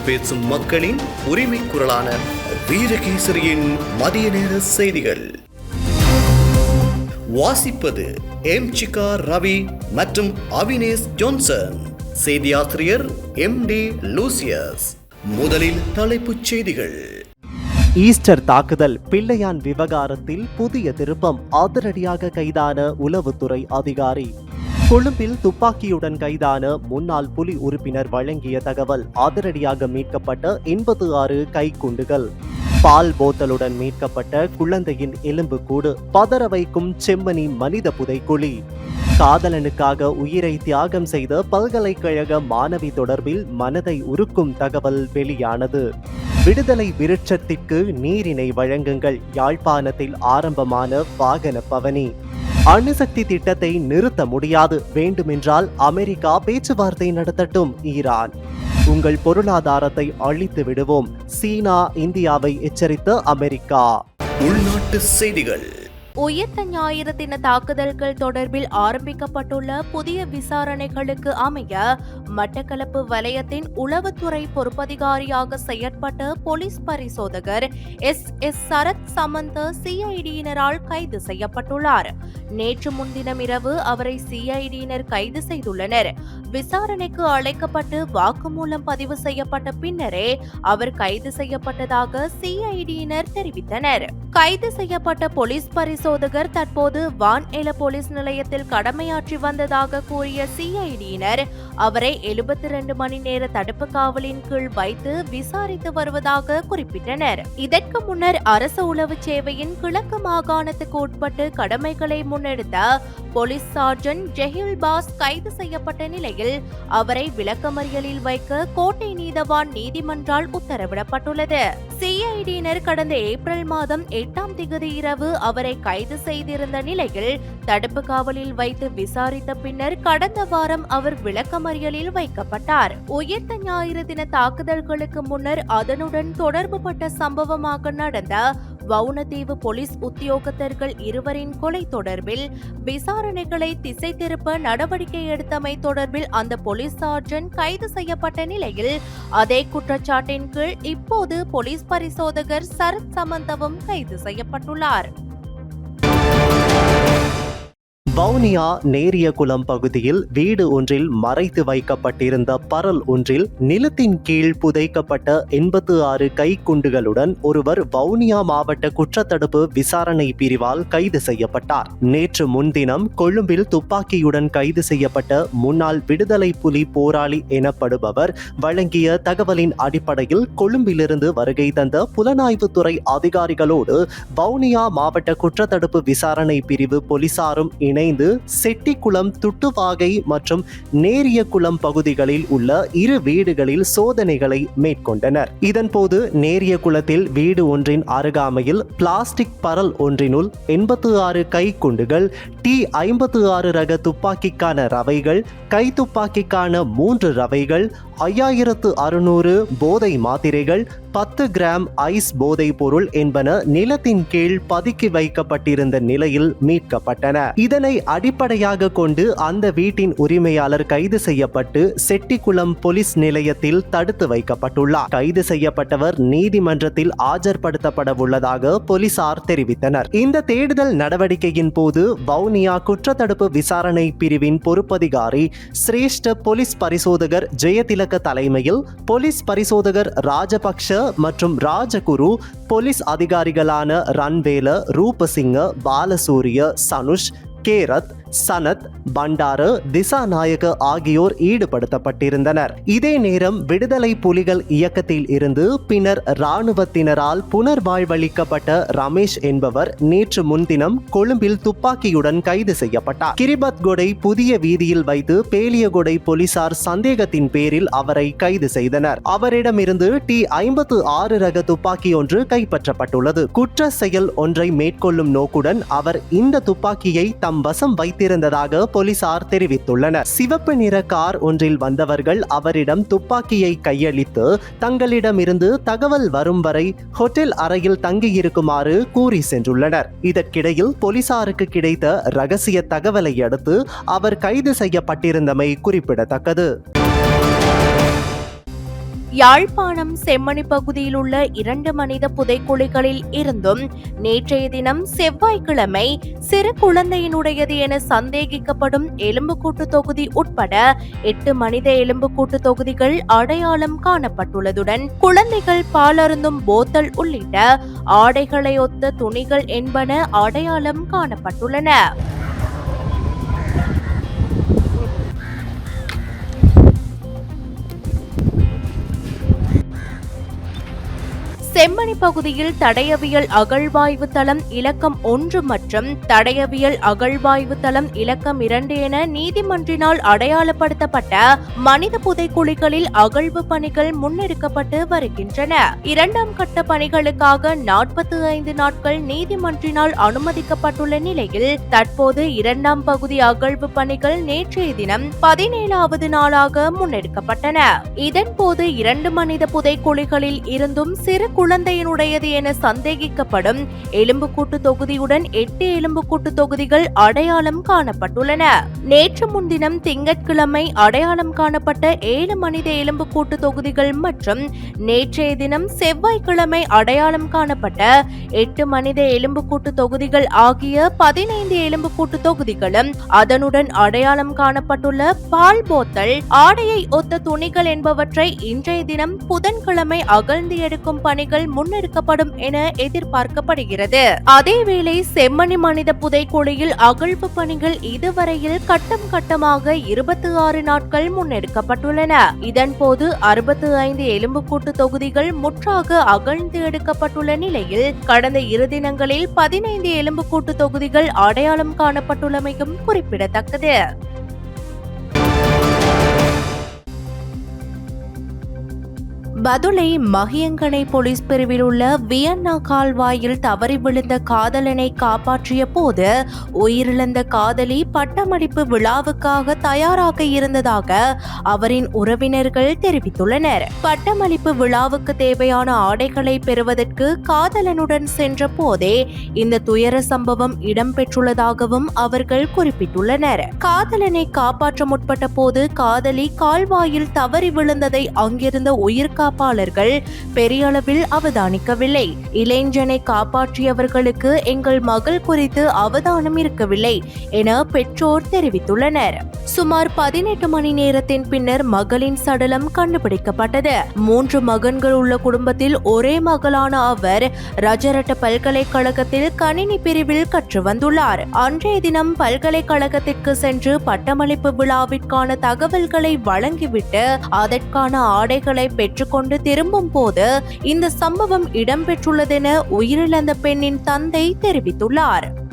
தமிழ் பேசும் மக்களின் உரிமை குரலான வீரகேசரியின் மதிய நேர செய்திகள். வாசிப்பது எம் சிகா ரவி மற்றும் அவினேஷ் ஜோன்சன். செய்தியாசிரியர் எம் டி லூசியஸ். முதலில் தலைப்புச் செய்திகள். ஈஸ்டர் தாக்குதல் பிள்ளையான் விவகாரத்தில் புதிய திருப்பம் அதிரடியாக கைதான உளவுத்துறை அதிகாரி. கொழும்பில் துப்பாக்கியுடன் கைதான முன்னாள் புலி உறுப்பினர் வழங்கிய தகவல் அதிரடியாக மீட்கப்பட்ட எண்பத்து ஆறு கைக்குண்டுகள். பால் போத்தலுடன் மீட்கப்பட்ட குழந்தையின் எலும்புக்கூடு பதற வைக்கும் செம்மணி மனித புதைக்குழி காதலனுக்காக உயிரை தியாகம் செய்த பல்கலைக்கழக மாணவி தொடர்பில் மனதை உருக்கும் தகவல் வெளியானது. விடுதலை விருட்சத்திற்கு நீரினை வழங்குங்கள் யாழ்ப்பாணத்தில் ஆரம்பமான வாகன பவனி. அணுசக்தி திட்டத்தை நிறுத்த முடியாது. வேண்டுமென்றால் அமெரிக்கா பேச்சுவார்த்தை நடத்தட்டும். ஈரான். உங்கள் பொருளாதாரத்தை அழித்து விடுவோம். சீனா இந்தியாவை எச்சரித்த அமெரிக்கா. உள்நாட்டு செய்திகள். உயிர்த்த ஞாயிறு தின தாக்குதல்கள் தொடர்பில் ஆரம்பிக்கப்பட்டுள்ள புதிய விசாரணைகளுக்கு அமைய மட்டக்களப்பு வலயத்தின் உளவுத்துறை பொறுப்பதிகாரியாக செயற்பட்ட போலீஸ் பரிசோதகர் எஸ். எஸ். சரத் சமந்த சிஐடியினரால் கைது செய்யப்பட்டுள்ளார். நேற்று முன்தினம் இரவு அவரை சிஐடியினர் கைது செய்துள்ளனர். விசாரணைக்கு அழைக்கப்பட்டு வாக்குமூலம் பதிவு செய்யப்பட்ட பின்னரே அவர் கைது செய்யப்பட்டதாக சிஐடியினர் தெரிவித்தனர். கைது செய்யப்பட்ட போலீஸ் பரிசு பரிசோதகர் தற்போது வான் எல போலீஸ் நிலையத்தில் கடமையாற்றி வந்ததாக கூறிய சிஐடியினர் அவரை எழுபத்தி ரெண்டு மணி நேர தடுப்பு காவலின் கீழ் வைத்து விசாரித்து வருவதாக குறிப்பிட்டனர். இதற்கு முன்னர் அரசு உளவு சேவையின் கிழக்கு மாகாணத்துக்கு உட்பட்டு கடமைகளை முன்னெடுத்த போலீஸ் சார்ஜன் ஜெஹில் பாஸ் கைது செய்யப்பட்ட நிலையில் அவரை விளக்கமறியலில் வைக்க கோட்டை நீதவான் நீதிமன்றால் உத்தரவிடப்பட்டுள்ளது. சிஐடியினர் கடந்த ஏப்ரல் மாதம் எட்டாம் திகதி இரவு அவரை கைது செய்திருந்த நிலையில் தடுப்பு காவலில் வைத்து விசாரித்த பின்னர் கடந்த வாரம் அவர் விளக்கமறியலில் வைக்கப்பட்டார். உயிர்த்த ஞாயிறு தின தாக்குதல்களுக்கு முன்னர் அதனுடன் தொடர்புபட்ட சம்பவமாக நடந்த வவுனதீவு போலீஸ் உத்தியோகத்தர்கள் இருவரின் கொலை தொடர்பில் விசாரணைகளை திசை திருப்ப நடவடிக்கை எடுத்தமை தொடர்பில் அந்த போலீஸ் சார்ஜன் கைது செய்யப்பட்ட நிலையில் அதே குற்றச்சாட்டின் கீழ் இப்போது போலீஸ் பரிசோதகர் சரத் சமந்தவும் கைது செய்யப்பட்டுள்ளார். வவுனியா நேரியகுளம் பகுதியில் வீடு ஒன்றில் மறைத்து வைக்கப்பட்டிருந்த பரல் ஒன்றில் நிலத்தின் கீழ் புதைக்கப்பட்ட எண்பத்து ஆறு கைக்குண்டுகளுடன் ஒருவர் வவுனியா மாவட்ட குற்றத்தடுப்பு விசாரணை பிரிவால் கைது செய்யப்பட்டார். நேற்று முன்தினம் கொழும்பில் துப்பாக்கியுடன் கைது செய்யப்பட்ட முன்னாள் விடுதலை புலி போராளி எனப்படுபவர் வழங்கிய தகவலின் அடிப்படையில் கொழும்பிலிருந்து வருகை தந்த புலனாய்வுத்துறை அதிகாரிகளோடு வவுனியா மாவட்ட குற்றத்தடுப்பு விசாரணை பிரிவு போலீசாரும் இணைந்து செட்டிக்குளம் துட்டுவாகை மற்றும் நேரியகுளம் பகுதிகளில் உள்ள இரு வீடுகளில் சோதனைகளை மேற்கொண்டனர். இதன்போது நேரியகுளத்தில் வீடு ஒன்றின் அருகாமையில் பிளாஸ்டிக் பரல் ஒன்றினுள் எண்பத்து ஆறு கைக்குண்டுகள் டி ஐம்பத்து ஆறு ரக துப்பாக்கிக்கான ரவைகள் கை துப்பாக்கிக்கான மூன்று ரவைகள் ஐயாயிரத்து அறுநூறு போதை மாத்திரைகள் பத்து கிராம் ஐஸ் போதைப் பொருள் என்பன நிலத்தின் கீழ் பதுக்கி வைக்கப்பட்டிருந்த நிலையில் மீட்கப்பட்டன. இதனை அடிப்படையாக கொண்டு அந்த வீட்டின் உரிமையாளர் கைது செய்யப்பட்டு செட்டிக்குளம் போலீஸ் நிலையத்தில் தடுத்து வைக்கப்பட்டுள்ளார். கைது செய்யப்பட்டவர் நீதிமன்றத்தில் ஆஜர்படுத்தப்பட உள்ளதாக போலீசார் தெரிவித்தனர். இந்த தேடுதல் நடவடிக்கையின் போது வவுனியா குற்றத்தடுப்பு விசாரணை பிரிவின் பொறுப்பதிகாரி சிரேஷ்ட போலீஸ் பரிசோதகர் ஜெயதிலக் தலைமையில் போலீஸ் பரிசோதகர் ராஜபக்ஷ மற்றும் ராஜகுரு போலீஸ் அதிகாரிகளான ரன்வேல ரூபசிங்க பாலசூரிய சனுஷ் கேரத் சனத் பண்டார திசாநாயக ஆகியோர் ஈடுபடுத்தப்பட்டிருந்தனர். இதே நேரம் விடுதலை புலிகள் இயக்கத்தில் இருந்து பின்னர் இராணுவத்தினரால் புனர்வாழ்வளிக்கப்பட்ட ரமேஷ் என்பவர் நேற்று முன்தினம் கொழும்பில் துப்பாக்கியுடன் கைது செய்யப்பட்டார். கிரிபத்கொடை புதிய வீதியில் வைத்து பேலியகொடை போலீசார் சந்தேகத்தின் பேரில் அவரை கைது செய்தனர். அவரிடமிருந்து டி ஐம்பத்து ஆறு ரக துப்பாக்கி ஒன்று கைப்பற்றப்பட்டுள்ளது. குற்ற செயல் ஒன்றை மேற்கொள்ளும் நோக்குடன் அவர் இந்த துப்பாக்கியை தம் வசம் வைத்து வைத்திருந்ததாக போலீசார் தெரிவித்துள்ளனர். சிவப்பு நிற கார் ஒன்றில் வந்தவர்கள் அவரிடம் துப்பாக்கியை கையளித்து தங்களிடமிருந்து தகவல் வரும் வரை ஹோட்டல் அறையில் தங்கியிருக்குமாறு கூறி சென்றுள்ளனர். இதற்கிடையில் போலீசாருக்கு கிடைத்த ரகசிய தகவலை அடுத்து அவர் கைது செய்யப்பட்டிருந்தமை குறிப்பிடத்தக்கது. யாழ்ப்பாணம் செம்மணி பகுதியில் உள்ள இரண்டு மனித புதைக்குழிகளில் இருந்தும் நேற்றைய தினம் செவ்வாய்க்கிழமை சிறு குழந்தையினுடையது என சந்தேகிக்கப்படும் எலும்புக்கூட்டு தொகுதி உட்பட எட்டு மனித எலும்புக்கூட்டு தொகுதிகள் அடையாளம் காணப்பட்டுள்ளதுடன் குழந்தைகள் பாலருந்தும் போத்தல் உள்ளிட்ட ஆடைகளை ஒத்த துணிகள் என்பன அடையாளம் காணப்பட்டுள்ளன. செம்மணி பகுதியில் தடயவியல் அகழ்வாய்வு தளம் இலக்கம் ஒன்று மற்றும் தடயவியல் அகழ்வாய்வு தளம் இலக்கம் இரண்டு என நீதிமன்றினால் அடையாளப்படுத்தப்பட்ட மனித புதைக்குழிகளில் அகழ்வு பணிகள் முன்னெடுக்கப்பட்டு வருகின்றன. இரண்டாம் கட்ட பணிகளுக்காக நாற்பத்தி ஐந்து நாட்கள் நீதிமன்றினால் அனுமதிக்கப்பட்டுள்ள நிலையில் தற்போது இரண்டாம் பகுதி அகழ்வு பணிகள் நேற்றைய தினம் பதினேழாவது நாளாக முன்னெடுக்கப்பட்டன. இதன்போது இரண்டு மனித புதைக்குழிகளில் இருந்தும் சிறு குழந்தையினுடையது என சந்தேகிக்கப்படும் எலும்புக்கூட்டு தொகுதியுடன் எட்டு எலும்புக்கூட்டு தொகுதிகள் அடையாளம் காணப்பட்டுள்ளன. நேற்று முன்தினம் திங்கட்கிழமை அடையாளம் காணப்பட்ட ஏழு மனித எலும்புக்கூட்டு தொகுதிகள் மற்றும் நேற்றைய தினம் செவ்வாய்க்கிழமை அடையாளம் காணப்பட்ட எட்டு மனித எலும்புக்கூட்டு தொகுதிகள் ஆகிய பதினைந்து எலும்புக்கூட்டு தொகுதிகளும் அதனுடன் அடையாளம் காணப்பட்டுள்ள பால் போத்தல் ஆடையை ஒத்த துணிகள் என்பவற்றை இன்றைய தினம் புதன்கிழமை அகழ்ந்து எடுக்கும் நடவடிக்கைகள் முன்னெடுக்கப்படும் என எதிர்பார்க்கப்படுகிறது. அதேவேளை செம்மணி மனித புதைக்குழியில் அகழ்வு பணிகள் இதுவரையில் கட்டம் கட்டமாக இருபத்தி ஆறு நாட்கள் முன்னெடுக்கப்பட்டுள்ளன. இதன்போது அறுபத்தி ஐந்து எலும்புக்கூட்டு தொகுதிகள் முற்றாக அகழ்ந்து எடுக்கப்பட்டுள்ள நிலையில் கடந்த இரு தினங்களில் பதினைந்து எலும்புக்கூட்டு தொகுதிகள் அடையாளம் காணப்பட்டுள்ளமையும் குறிப்பிடத்தக்கது. பதுளை மகியங்கனை போலீஸ் பிரிவில் உள்ள வியன்னா கால்வாயில் தவறி விழுந்த காதலனை காப்பாற்றிய போது உயிரிழந்த காதலி பட்டமளிப்பு விழாவுக்காக தயாராக இருந்ததாக அவரின் உறவினர்கள் தெரிவித்துள்ளனர். பட்டமளிப்பு விழாவுக்கு தேவையான ஆடைகளை பெறுவதற்கு காதலனுடன் சென்ற போதே இந்த துயர சம்பவம் இடம்பெற்றுள்ளதாகவும் அவர்கள் குறிப்பிட்டுள்ளனர். காதலனை காப்பாற்ற முற்பட்ட போது காதலி கால்வாயில் தவறி விழுந்ததை அங்கிருந்த காப்பாளர்கள் பெரிய அளவில் அவதானிக்கவில்லை. இளைஞனை காப்பாற்றியவர்களுக்கு எங்கள் மகள் குறித்து அவதானம் இருக்கவில்லை என பெற்றோர் தெரிவித்துள்ளனர். சுமார் பதினெட்டு மணி நேரத்தின் பின்னர் மகளின் சடலம் கண்டுபிடிக்கப்பட்டது. மூன்று மகன்கள் உள்ள குடும்பத்தில் ஒரே மகளான அவர் ரஜரட்ட பல்கலைக்கழகத்தில் கணினி பிரிவில் கற்று வந்துள்ளார். அன்றைய தினம் பல்கலைக்கழகத்திற்கு சென்று பட்டமளிப்பு விழாவிற்கான தகவல்களை வழங்கிவிட்டு அதற்கான ஆடைகளை பெற்றுக்கொண்டு திரும்பும் போது இந்த சம்பவம் இடம்பெற்றுள்ளதென உயிரிழந்த பெண்ணின் தந்தை தெரிவித்துள்ளார்.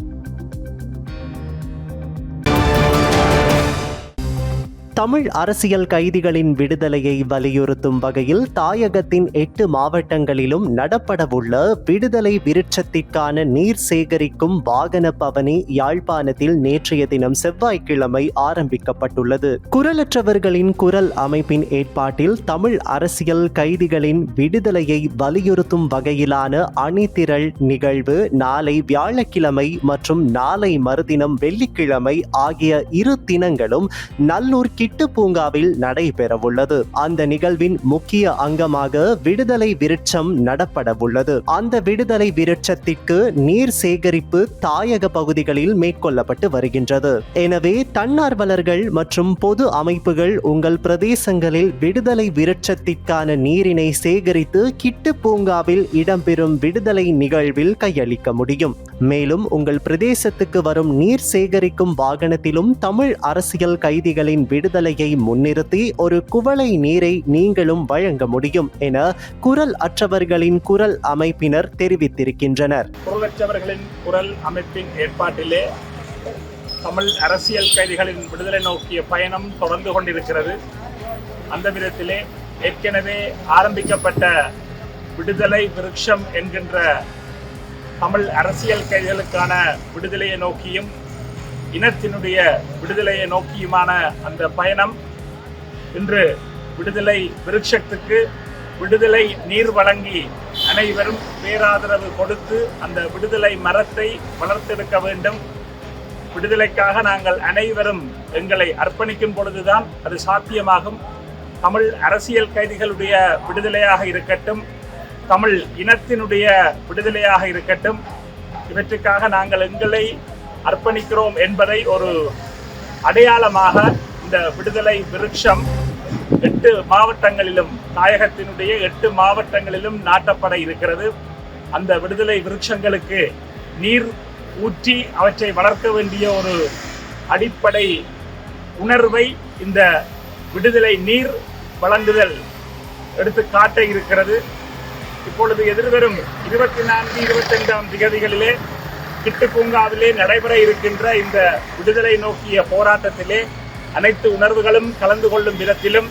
தமிழ் அரசியல் கைதிகளின் விடுதலையை வலியுறுத்தும் வகையில் தாயகத்தின் எட்டு மாவட்டங்களிலும் நடப்படவுள்ள விடுதலை விருட்சத்திற்கான நீர் சேகரிக்கும் வாகன பவனி யாழ்ப்பாணத்தில் நேற்றைய தினம் செவ்வாய்க்கிழமை ஆரம்பிக்கப்பட்டுள்ளது. குரலற்றவர்களின் குரல் அமைப்பின் ஏற்பாட்டில் தமிழ் அரசியல் கைதிகளின் விடுதலையை வலியுறுத்தும் வகையிலான அணிதிரள் நிகழ்வு நாளை வியாழக்கிழமை மற்றும் நாளை மறுதினம் வெள்ளிக்கிழமை ஆகிய இரு தினங்களும் நல்லூர் கிட்டு பூங்காவில் நடைபெறவுள்ளது. அந்த நிகழ்வின் முக்கிய அங்கமாக விடுதலை விருட்சம் நடப்படவுள்ளது. அந்த விடுதலை விருட்சத்திற்கு நீர் சேகரிப்பு தாயக பகுதிகளில் மேற்கொள்ளப்பட்டு வருகின்றது. எனவே தன்னார்வலர்கள் மற்றும் பொது அமைப்புகள் உங்கள் பிரதேசங்களில் விடுதலை விருட்சத்திற்கான நீரினை சேகரித்து கிட்டு பூங்காவில் இடம்பெறும் விடுதலை நிகழ்வில் கையளிக்க முடியும். மேலும் உங்கள் பிரதேசத்துக்கு வரும் நீர் சேகரிக்கும் வாகனத்திலும் தமிழ் அரசியல் கைதிகளின் விடுதலை விடுதலையை முன்னிறுத்தி ஒரு குவளை நீரை நீங்களும் வழங்க முடியும் என குரல் அற்றவர்களின் குரல் அமைப்பினர் தெரிவித்திருக்கின்றனர். குரலற்றவர்களின் குரல் அமைப்பின் ஏற்பாட்டிலே தமிழ் அரசியல் கைதிகளின் விடுதலை நோக்கிய பயணம் தொடர்ந்து கொண்டிருக்கிறது. அந்த விதத்திலே ஏற்கனவே ஆரம்பிக்கப்பட்ட விடுதலை விருட்சம் என்கின்ற தமிழ் அரசியல் கைதிகளுக்கான விடுதலையை நோக்கியும் இனத்தினுடைய விடுதலையை நோக்கியுமான அந்த பயணம் இன்று விடுதலை விருட்சத்துக்கு விடுதலை நீர் வழங்கி அனைவரும் பேராதரவு கொடுத்து அந்த விடுதலை மரத்தை வளர்த்தெடுக்க வேண்டும். விடுதலைக்காக நாங்கள் அனைவரும் எங்களை அர்ப்பணிக்கும் பொழுதுதான் அது சாத்தியமாகும். தமிழ் அரசியல் கைதிகளுடைய விடுதலையாக இருக்கட்டும் தமிழ் இனத்தினுடைய விடுதலையாக இருக்கட்டும் இவற்றுக்காக நாங்கள் எங்களை அர்ப்பணிக்கிறோம் என்பதை ஒரு அடையாளமாக இந்த விடுதலை விருட்சம் எட்டு மாவட்டங்களிலும் தாயகத்தினுடைய எட்டு மாவட்டங்களிலும் நாட்டப்பட இருக்கிறது. அந்த விடுதலை விருட்சங்களுக்கு நீர் ஊற்றி அவற்றை வளர்க்க வேண்டிய ஒரு அடிப்படை உணர்வை இந்த விடுதலை நீர் வழங்குதல் எடுத்து காட்ட இருக்கிறது. இப்பொழுது எதிர்வரும் இருபத்தி நான்கு இருபத்தைந்தாம் திகதிகளிலே கிட்டு பூங்காவிலே நடைபெற இருக்கின்ற இந்த விடுதலை நோக்கிய போராட்டத்திலே அனைத்து உணர்வுகளும் கலந்து கொள்ளும் விதத்திலும்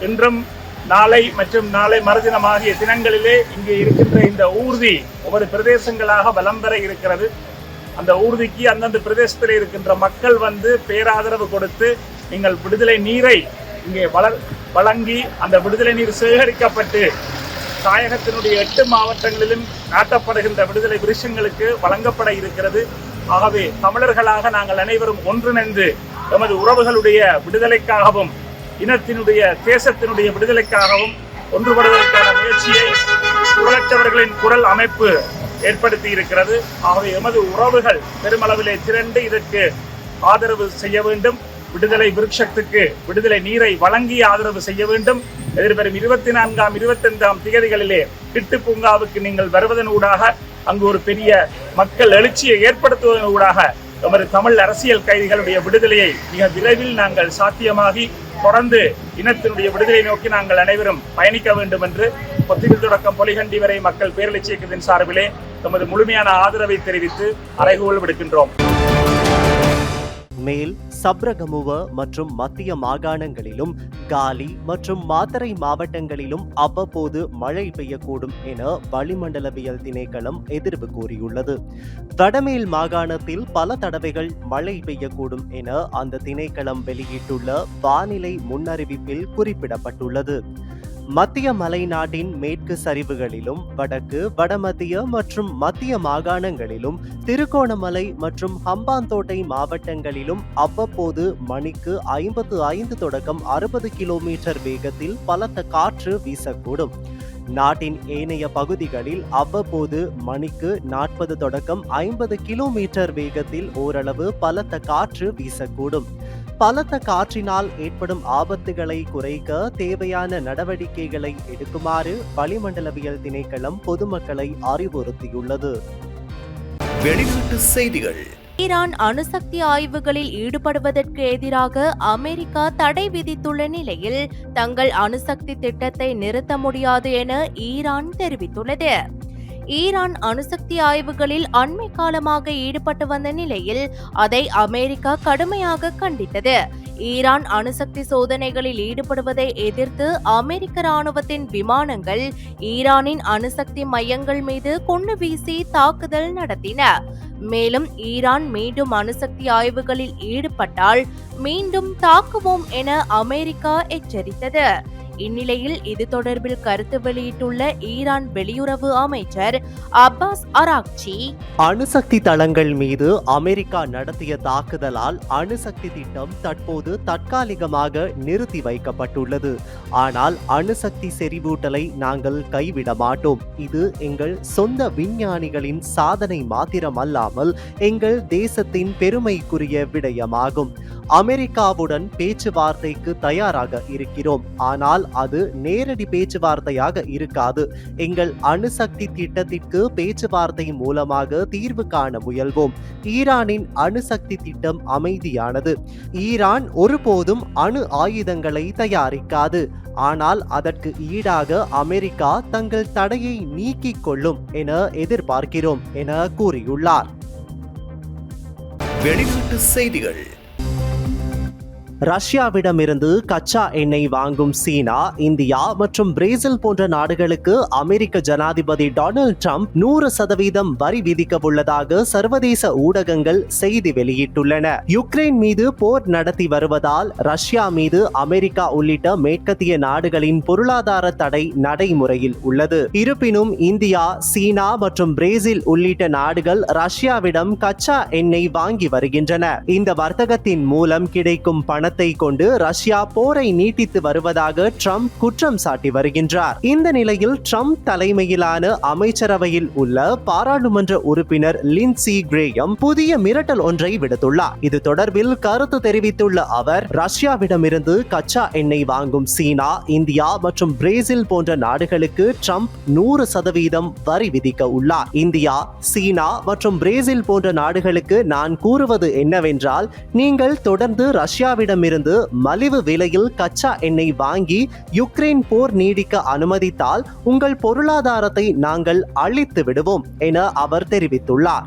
இன்றும் நாளை மற்றும் நாளை மறுதினம் ஆகிய தினங்களிலே இங்கே இருக்கின்ற இந்த ஊர்தி ஒவ்வொரு பிரதேசங்களாக வலம் பெற இருக்கிறது. அந்த ஊர்திக்கு அந்தந்த பிரதேசத்தில் இருக்கின்ற மக்கள் வந்து பேராதரவு கொடுத்து நீங்கள் விடுதலை நீரை இங்கே வளர் வழங்கி அந்த விடுதலை நீர் சேகரிக்கப்பட்டு தாயகத்தினுடைய எட்டு மாவட்டங்களிலும் நாட்டப்படுகின்ற விடுதலை விருஷங்களுக்கு வழங்கப்பட இருக்கிறது. ஆகவே தமிழர்களாக நாங்கள் அனைவரும் ஒன்றிணைந்து எமது உறவுகளுடைய விடுதலைக்காகவும் இனத்தினுடைய தேசத்தினுடைய விடுதலைக்காகவும் ஒன்றுபடுவதற்கான முயற்சியை குரலற்றவர்களின் குரல் அமைப்பு ஏற்படுத்தி இருக்கிறது. ஆகவே எமது உறவுகள் பெருமளவிலே திரண்டு இதற்கு ஆதரவு செய்ய வேண்டும். விடுதலை விருட்சத்துக்கு விடுதலை நீரை வழங்கி ஆதரவு செய்ய வேண்டும். எதிர்வரும் இருபத்தி நான்காம் இருபத்தைந்தாம் திகதிகளிலே கிட்டு பூங்காவுக்கு நீங்கள் வருவதன் ஊடாக அங்கு ஒரு பெரிய மக்கள் எழுச்சியை ஏற்படுத்துவதன் ஊடாக எமது தமிழ் அரசியல் கைதிகளுடைய விடுதலையை மிக விரைவில் நாங்கள் சாத்தியமாகி தொடர்ந்து இனத்தினுடைய விடுதலை நோக்கி நாங்கள் அனைவரும் பயணிக்க வேண்டும் என்று கொத்திவில் தொடக்கம் பொலிகண்டி வரை மக்கள் பேரலட்சி இயக்கத்தின் சார்பிலே தமது முழுமையான ஆதரவை தெரிவித்து அறைகோல் விடுக்கின்றோம். மேல் சப்ரகமுவ மற்றும் மத்திய மாகாணங்களிலும் காலி மற்றும் மாத்தரை மாவட்டங்களிலும் அவ்வப்போது மழை பெய்யக்கூடும் என வளிமண்டலவியல் திணைக்களம் எதிர்வு கூறியுள்ளது. வடமேல் மாகாணத்தில் பல தடவைகள் மழை பெய்யக்கூடும் என அந்த திணைக்களம் வெளியிட்டுள்ள வானிலை முன்னறிவிப்பில் குறிப்பிடப்பட்டுள்ளது. மத்திய மலைநாட்டின் மேற்கு சரிவுகளிலும் வடக்கு வடமத்திய மற்றும் மத்திய மாகாணங்களிலும் திருகோணமலை மற்றும் ஹம்பாந்தோட்டை மாவட்டங்களிலும் அவ்வப்போது மணிக்கு ஐம்பத்து ஐந்து தொடக்கம் அறுபது கிலோமீட்டர் வேகத்தில் பலத்த காற்று வீசக்கூடும். நாட்டின் ஏனைய பகுதிகளில் அவ்வப்போது மணிக்கு நாற்பது தொடக்கம் ஐம்பது கிலோமீட்டர் வேகத்தில் ஓரளவு பலத்த காற்று வீசக்கூடும். பலத்த காற்றினால் ஏற்படும் ஆபத்துகளை குறைக்க தேவையான நடவடிக்கைகளை எடுக்குமாறு வளிமண்டலவியல் திணைக்களம் பொதுமக்களை அறிவுறுத்தியுள்ளது. வெளிநாட்டு செய்திகள். ஈரான் அணுசக்தி ஆய்வுகளில் ஈடுபடுவதற்கு எதிராக அமெரிக்கா தடை விதித்துள்ள நிலையில் தங்கள் அணுசக்தி திட்டத்தை நிறுத்த முடியாது என ஈரான் தெரிவித்துள்ளது. ஈரான் அணுசக்தி ஆய்வுகளில் அண்மை காலமாக ஈடுபட்டு வந்த நிலையில் அதை அமெரிக்கா கடுமையாக கண்டித்தது. ஈரான் அணுசக்தி சோதனைகளில் ஈடுபடுவதை எதிர்த்து அமெரிக்க ராணுவத்தின் விமானங்கள் ஈரானின் அணுசக்தி மையங்கள் மீது கொண்டு வீசி தாக்குதல் நடத்தின. மேலும் ஈரான் மீண்டும் அணுசக்தி ஆய்வுகளில் ஈடுபட்டால் மீண்டும் தாக்குவோம் என அமெரிக்கா எச்சரித்தது. இந்நிலையில் இது தொடர்பில் கருத்து வெளியிட்டுள்ள ஈரான் வெளியுறவு அமைச்சர் அப்பாஸ் அராக்சி அணுசக்தி தளங்கள் மீது அமெரிக்கா நடத்திய தாக்குதலால் அணுசக்தி திட்டம் தற்போது தற்காலிகமாக நிறுத்தி வைக்கப்பட்டுள்ளது. ஆனால் அணுசக்தி செறிவூட்டலை நாங்கள் கைவிட மாட்டோம். இது எங்கள் சொந்த விஞ்ஞானிகளின் சாதனை மாத்திரமல்லாமல் எங்கள் தேசத்தின் பெருமைக்குரிய விடயமாகும். அமெரிக்காவுடன் பேச்சுவார்த்தைக்கு தயாராக இருக்கிறோம். ஆனால் அது நேரடி பேச்சுவார்த்தையாக இருக்காது. எங்கள் அணுசக்தி திட்டத்திற்கு பேச்சுவார்த்தை மூலமாக தீர்வு காண முயல்வோம். ஈரானின் அணுசக்தி திட்டம் அமைதியானது. ஈரான் ஒருபோதும் அணு ஆயுதங்களை தயாரிக்காது. ஆனால் அதற்கு ஈடாக அமெரிக்கா தங்கள் தடையை நீக்கிக் கொள்ளும் என எதிர்பார்க்கிறோம் என கூறியுள்ளார். வெளிநாட்டு செய்திகள். ரஷ்யாவிடமிருந்து கச்சா எண்ணெய் வாங்கும் சீனா இந்தியா மற்றும் பிரேசில் போன்ற நாடுகளுக்கு அமெரிக்க ஜனாதிபதி டொனால்ட் ட்ரம்ப் நூறு சதவீதம் வரி விதிக்க உள்ளதாக சர்வதேச ஊடகங்கள் செய்தி வெளியிட்டுள்ளன. யுக்ரைன் மீது போர் நடத்தி வருவதால் ரஷ்யா மீது அமெரிக்கா உள்ளிட்ட மேற்கத்திய நாடுகளின் பொருளாதார தடை நடைமுறையில் உள்ளது. இருப்பினும் இந்தியா சீனா மற்றும் பிரேசில் உள்ளிட்ட நாடுகள் ரஷ்யாவிடம் கச்சா எண்ணெய் வாங்கி வருகின்றன. இந்த வர்த்தகத்தின் மூலம் கிடைக்கும் பண பணத்தை கொண்டு ரஷ்யா போரை நீட்டித்து வருவதாக ட்ரம்ப் குற்றம் சாட்டி வருகின்றார். இந்த நிலையில் ட்ரம்ப் தலைமையிலான அமைச்சரவையில் உள்ள பாராளுமன்ற உறுப்பினர் லின்சி கிரேயம் புதிய மிரட்டல் ஒன்றை விடுத்துள்ளார். இது தொடர்பில் கருத்து தெரிவித்துள்ள அவர் ரஷ்யாவிடமிருந்து கச்சா எண்ணெய் வாங்கும் சீனா இந்தியா மற்றும் பிரேசில் போன்ற நாடுகளுக்கு ட்ரம்ப் நூறு சதவீதம் வரி விதிக்க உள்ளார். இந்தியா சீனா மற்றும் பிரேசில் போன்ற நாடுகளுக்கு நான் கூறுவது என்னவென்றால் நீங்கள் தொடர்ந்து ரஷ்யாவிடம் ரஷ்யாவிடமிருந்து மலிவு விலையில் கச்சா எண்ணெய் வாங்கி யுக்ரைன் போர் நீடிக்க அனுமதித்தால் உங்கள் பொருளாதாரத்தை நாங்கள் அழித்து விடுவோம் என அவர் தெரிவித்துள்ளார்.